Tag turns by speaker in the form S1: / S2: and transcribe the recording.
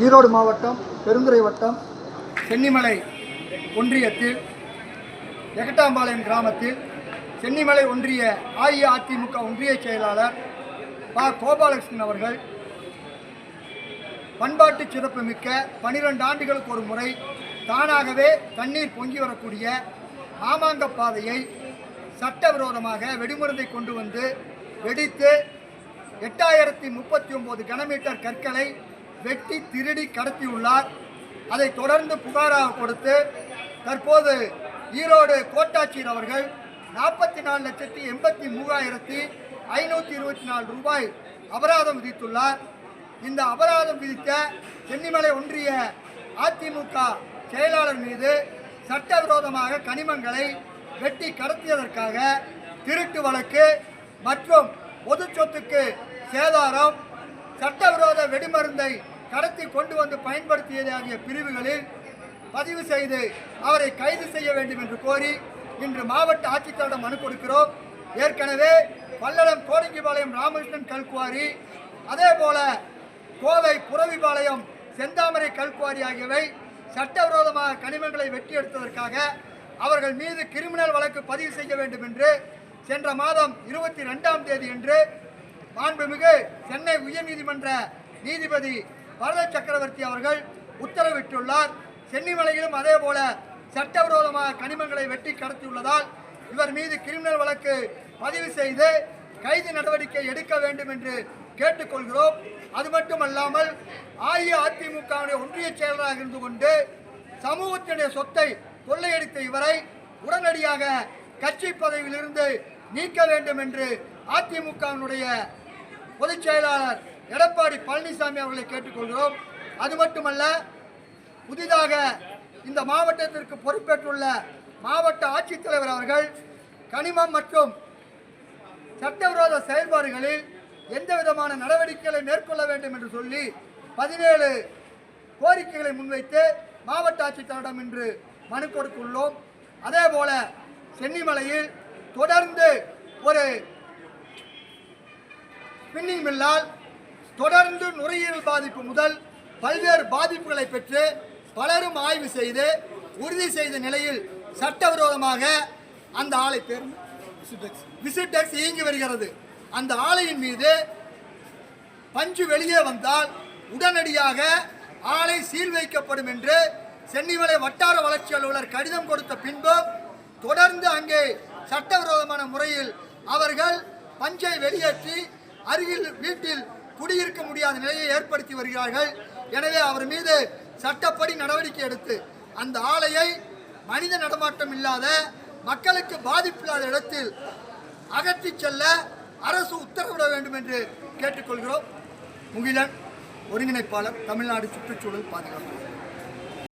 S1: ஈரோடு மாவட்டம் பெருந்துறை வட்டம் சென்னிமலை ஒன்றியத்தில் எகட்டாம்பாளையம் கிராமத்தில் சென்னிமலை ஒன்றிய அஇஅதிமுக ஒன்றிய செயலாளர் ப. கோபாலகிருஷ்ணன் அவர்கள் பண்பாட்டு சிறப்புமிக்க பனிரெண்டு ஆண்டுகளுக்கு ஒரு முறை தானாகவே தண்ணீர் பொங்கி வரக்கூடிய ஆமாங்க பாதையை சட்டவிரோதமாக வெடிமருந்தை கொண்டு வந்து வெடித்து எட்டாயிரத்தி முப்பத்தி ஒம்பது கனமீட்டர் கற்களை வெட்டி திருடி கடத்தியுள்ளார். அதை தொடர்ந்து புகாராக கொடுத்து தற்போது ஈரோடு கோட்டாட்சியர் அவர்கள் நாற்பத்தி நாலு லட்சத்தி எண்பத்தி மூவாயிரத்தி ஐநூற்றி இருபத்தி நாலு ரூபாய் அபராதம் விதித்துள்ளார். இந்த அபராதம் விதித்த சென்னிமலை ஒன்றிய அதிமுக செயலாளர் மீது சட்டவிரோதமாக கனிமங்களை வெட்டி கடத்தியதற்காக திருட்டு வழக்கு மற்றும் பொது சொத்துக்கு சேதாரம் சட்டவிரோத வெடிமருந்தை கடத்தி கொண்டு வந்து பயன்படுத்தியது ஆகிய பிரிவுகளில் பதிவு செய்து அவரை கைது செய்ய வேண்டும் என்று கோரி இன்று மாவட்ட ஆட்சித்தலைவரிடம் மனு கொடுக்கிறோம். ஏற்கனவே பல்லடம் கோடங்கிபாளையம் ராமகிருஷ்ணன் கல்குவாரி அதே போல கோவை புறவிபாளையம் செந்தாமரை கல்குவாரி ஆகியவை சட்டவிரோதமாக கனிமங்களை வெட்டி எடுத்ததற்காக அவர்கள் மீது கிரிமினல் வழக்கு பதிவு செய்ய வேண்டும் என்று சென்ற மாதம் இருபத்தி ரெண்டாம் தேதி என்று மாண்புமிகு சென்னை உயர்நீதிமன்ற நீதிபதி பரத சக்கரவர்த்தி அவர்கள் உத்தரவிட்டுள்ளார். சென்னிமலையிலும் அதே போல சட்டவிரோதமாக கனிமங்களை வெட்டி கடத்தியுள்ளதால் இவர் மீது கிரிமினல் வழக்கு பதிவு செய்து கைது நடவடிக்கை எடுக்க வேண்டும் என்று கேட்டுக்கொள்கிறோம். அது மட்டுமல்லாமல் அஇஅதிமுகவுடைய ஒன்றிய செயலராக இருந்து கொண்டு சமூகத்தினுடைய சொத்தை கொள்ளையடித்த இவரை உடனடியாக கட்சி பதவியிலிருந்து நீக்க வேண்டும் என்று அதிமுகவினுடைய பொதுச் செயலாளர் எடப்பாடி பழனிசாமி அவர்களை கேட்டுக்கொள்கிறோம். அது மட்டுமல்ல புதிதாக இந்த மாவட்டத்திற்கு பொறுப்பேற்றுள்ள மாவட்ட ஆட்சித்தலைவர் அவர்கள் கனிமம் மற்றும் சட்டவிரோத செயல்பாடுகளில் எந்த விதமான நடவடிக்கைகளை மேற்கொள்ள வேண்டும் என்று சொல்லி பதினேழு கோரிக்கைகளை முன்வைத்து மாவட்ட ஆட்சித்தலைவரிடம் இன்று மனு கொடுத்துள்ளோம். அதே போல சென்னிமலையில் தொடர்ந்து ஒரு ஸ்பின்னிங் மில்லால் தொடர்ந்து நுரையீரல் பாதிப்பு முதல் பல்வேறு பாதிப்புகளை பெற்று பலரும் ஆய்வு செய்து உறுதி செய்த நிலையில் சட்டவிரோதமாக அந்த ஆலை பேர் விசிட்டெக்ஸ் இயங்கி வருகிறது. அந்த ஆலையின் மீது பஞ்சு வெளியே வந்தால் உடனடியாக ஆலை சீல் வைக்கப்படும் என்று சென்னிமலை வட்டார வளர்ச்சி அலுவலர் கடிதம் கொடுத்த பின்பு தொடர்ந்து அங்கே சட்டவிரோதமான முறையில் அவர்கள் பஞ்சை வெளியேற்றி அருகில் வீட்டில் குடியிருக்க முடியாத நிலையை ஏற்படுத்தி வருகிறார்கள். எனவே அவர் மீது சட்டப்படி நடவடிக்கை எடுத்து அந்த ஆலையை மனித நடமாட்டம் இல்லாத மக்களுக்கு பாதிப்பில்லாத இடத்தில் அகற்றிச் செல்ல அரசு உத்தரவிட வேண்டும் என்று கேட்டுக்கொள்கிறோம். முகிலன் ஒருங்கிணைப்பாளர் தமிழ்நாடு சுற்றுச்சூழல் பாதுகாப்பு.